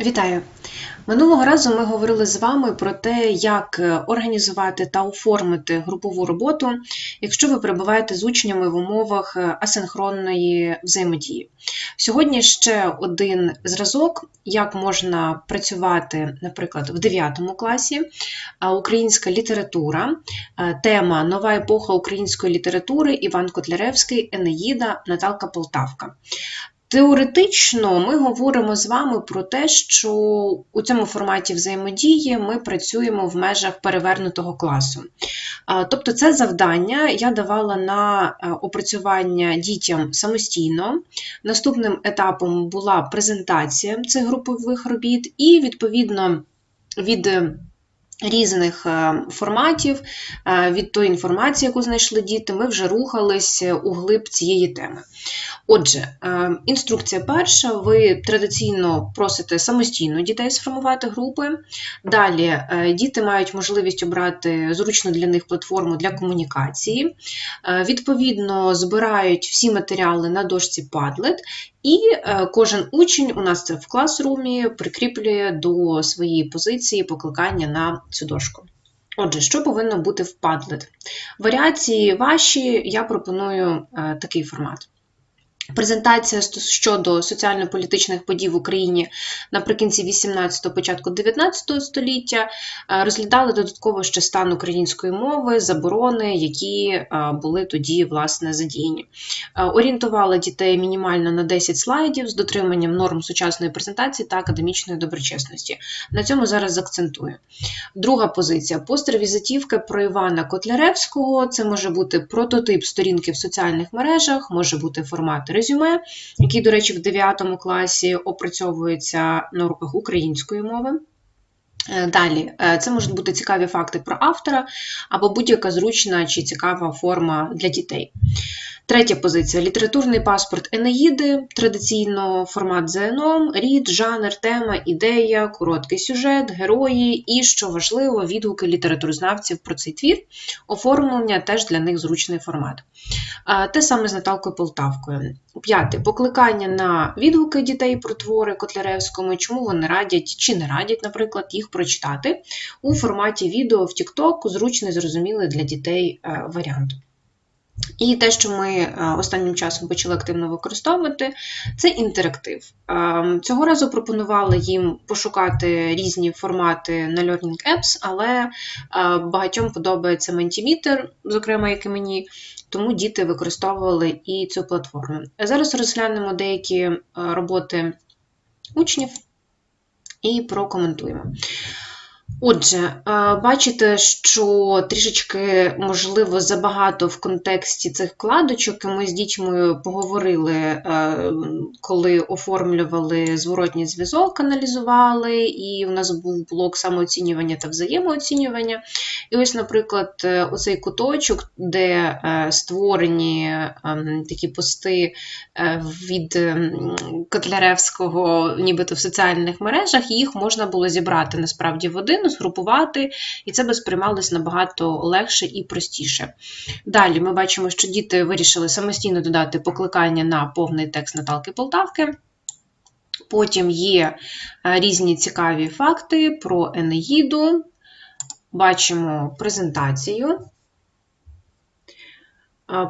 Вітаю! Минулого разу ми говорили з вами про те, як е, організувати та оформити групову роботу, якщо ви перебуваєте з учнями в умовах е, асинхронної взаємодії. Сьогодні ще один зразок, як можна працювати, наприклад, в 9 класі, українська література, тема Нова епоха української літератури Іван Котляревський, Енеїда, Наталка Полтавка. Теоретично ми говоримо з вами про те, що у цьому форматі взаємодії ми працюємо в межах перевернутого класу. Тобто, це завдання я давала на е, опрацювання дітям самостійно. Наступним етапом була презентація цих групових робіт, і відповідно від е, різних е, форматів, е, від тої інформації, яку знайшли діти, ми вже рухались у глиб цієї теми. Отже, е, інструкція перша: ви традиційно просите самостійно дітей сформувати групи. Далі е, діти мають можливість обрати зручну для них платформу для комунікації. Е, Відповідно, збирають всі матеріали на дошці Padlet, і е, кожен учень у нас це в класрумі прикріплює до своєї позиції покликання на цю дошку. Отже, що повинно бути в Padlet? Варіації ваші, я пропоную е, такий формат. Презентація щодо соціально-політичних подій в Україні наприкінці 18-го, початку 19 століття е, розглядали додатково ще стан української мови, заборони, які е, були тоді власне задіяні. Е, Орієнтували дітей мінімально на 10 слайдів з дотриманням норм сучасної презентації та академічної доброчесності. На цьому зараз акцентую. Друга позиція постер-візитівка про Івана Котляревського. Це може бути прототип сторінки в соціальних мережах, може бути формат резюме, який, до речі, в 9 класі опрацьовується на уроках української мови. Е, Далі, е, це можуть бути цікаві факти про автора або будь-яка зручна чи цікава форма для дітей. Третя позиція літературний паспорт Енеїди, традиційно формат ЗНО, рід, жанр, тема, ідея, короткий сюжет, герої і, що важливо, відгуки літературознавців про цей твір, оформлення теж для них зручний формат. Те саме з Наталкою Полтавкою. П'яте покликання на відгуки дітей про твори Котляревському, чому вони радять чи не радять, наприклад, їх прочитати у форматі відео в TikTok, зручний, зрозумілий для дітей е, варіант. І те, що ми е, останнім часом почали активно використовувати, це інтерактив. Е, Цього разу пропонували їм пошукати різні формати на Learning Apps, але багатьом подобається Mentimeter, зокрема, як і мені, тому діти використовували і цю платформу. Зараз розглянемо деякі е, роботи учнів і прокоментуємо. Отже, бачите, що трішечки, можливо, забагато в контексті цих вкладочок. і Ми з дітьми поговорили, е, коли оформлювали зворотній зв'язок, аналізували, і у нас був блок самооцінювання та взаємооцінювання. І ось, наприклад, е, оцей куточок, де е, створені ем, такі пости від ем, Котляревського, нібито в соціальних мережах, їх можна було зібрати насправді в один, згрупувати, і це би сприймалось набагато легше і простіше. Далі ми бачимо, що діти вирішили самостійно додати покликання на повний текст Наталки Полтавки. Потім є е, різні цікаві факти про Енеїду. Бачимо презентацію.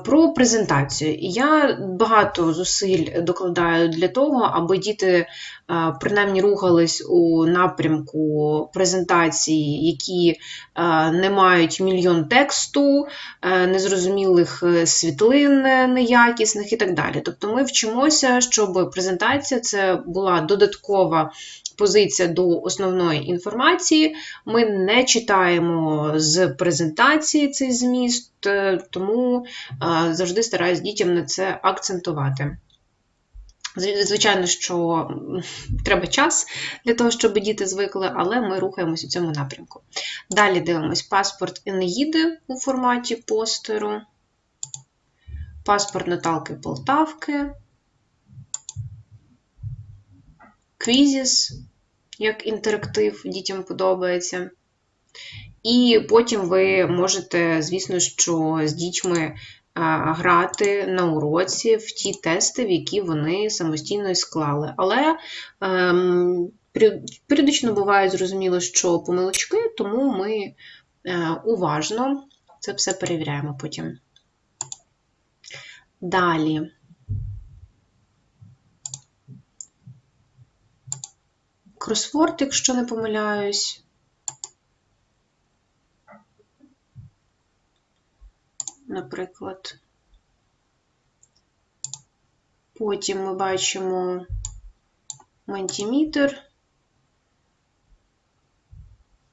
Про презентацію. Я багато зусиль докладаю для того, аби діти принаймні рухались у напрямку презентації, які не мають мільйон тексту, е, незрозумілих е, світлин е, неякісних і так далі. Тобто ми вчимося, щоб презентація це була додаткова позиція до основної інформації. Ми не читаємо з презентації цей зміст, тому завжди стараюсь дітям на це акцентувати. Зв- Звичайно, що треба час для того, щоб діти звикли, але ми рухаємось у цьому напрямку. Далі дивимось паспорт Енеїди у форматі постеру, паспорт Наталки Полтавки, квізіс, як інтерактив, дітям подобається. І потім ви можете, звісно, що з дітьми грати на уроці в ті тести, які вони самостійно склали. Але ем, Періодично буває зрозуміло, що помилочки, тому ми е, уважно це все перевіряємо потім. Далі. Кросворд, якщо не помиляюсь. Наприклад. Потім ми бачимо мантиметр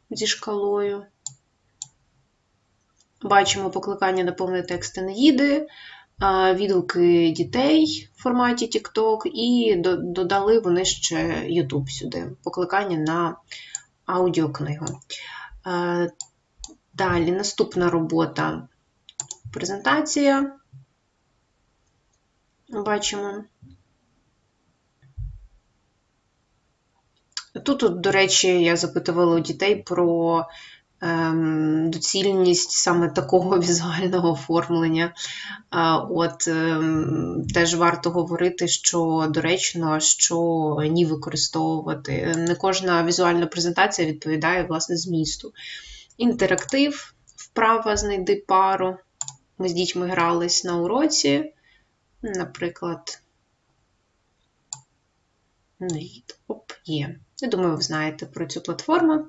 зі шкалою. Бачимо покликання на повний текст Енеїди, відгуки дітей в форматі TikTok, і додали вони ще YouTube сюди, покликання на аудіокнигу. Далі наступна робота презентація. Бачимо. Тут, до речі, я запитувала у дітей про ем, доцільність саме такого візуального оформлення. От ем, теж варто говорити, що доречно, що ні використовувати. Не кожна візуальна презентація відповідає власне змісту. Інтерактив, вправа знайди пару. Ми з дітьми грались на уроці, наприклад. Оп, є. Я думаю, ви знаєте про цю платформу.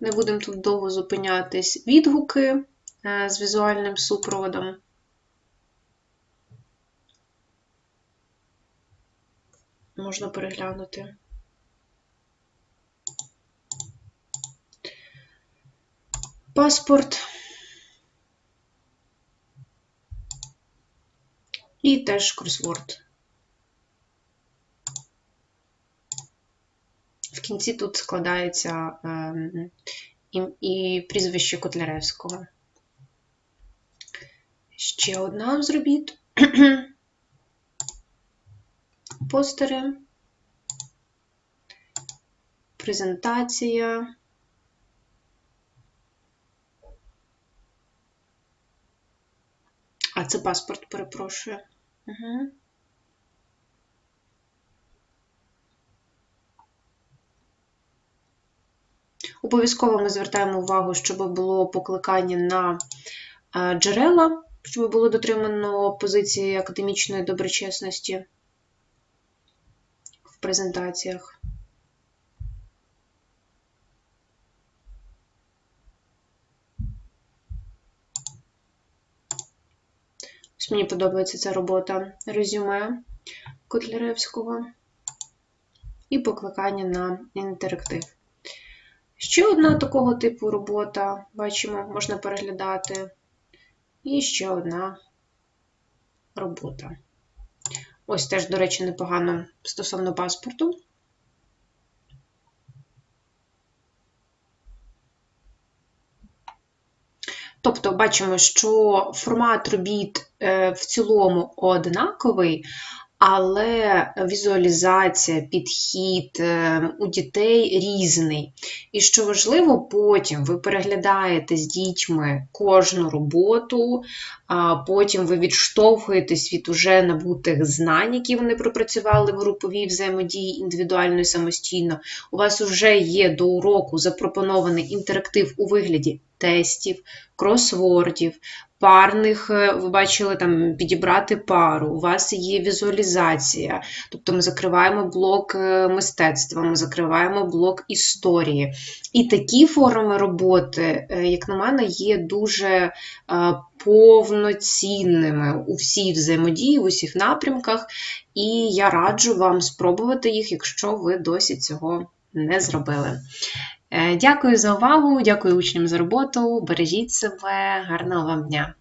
Не будемо тут довго зупинятись. Відгуки е, з візуальним супроводом. Можна переглянути. Паспорт. І теж кросворд. В кінці тут складається ем, і, і прізвище Котляревського. Ще одна з робіт. Постери. Презентація. А, це паспорт, перепрошую. Угу. Обов'язково ми звертаємо увагу, щоб було покликання на е, джерела, щоб було дотримано позиції академічної доброчесності в презентаціях. Ось мені подобається ця робота резюме Котляревського і покликання на інтерактив. Ще одна такого типу робота, бачимо, можна переглядати. І ще одна робота. Ось теж, до речі, непогано стосовно паспорту. Тобто бачимо, що формат робіт е, в цілому однаковий, але візуалізація, підхід е, у дітей різний. І що важливо, потім ви переглядаєте з дітьми кожну роботу, потім ви відштовхуєтесь від уже набутих знань, які вони пропрацювали в груповій взаємодії індивідуально і самостійно. У вас вже є до уроку запропонований інтерактив у вигляді тестів, кросвордів, парних, е, ви бачили там підібрати пару, у вас є візуалізація, тобто ми закриваємо блок е, мистецтва, ми закриваємо блок історії. І такі форми роботи, е, як на мене, є дуже повноцінними у всій взаємодії, в усіх напрямках, і я раджу вам спробувати їх, якщо ви досі цього не зробили. Е, Дякую за увагу, дякую учням за роботу. Бережіть себе, гарного вам дня!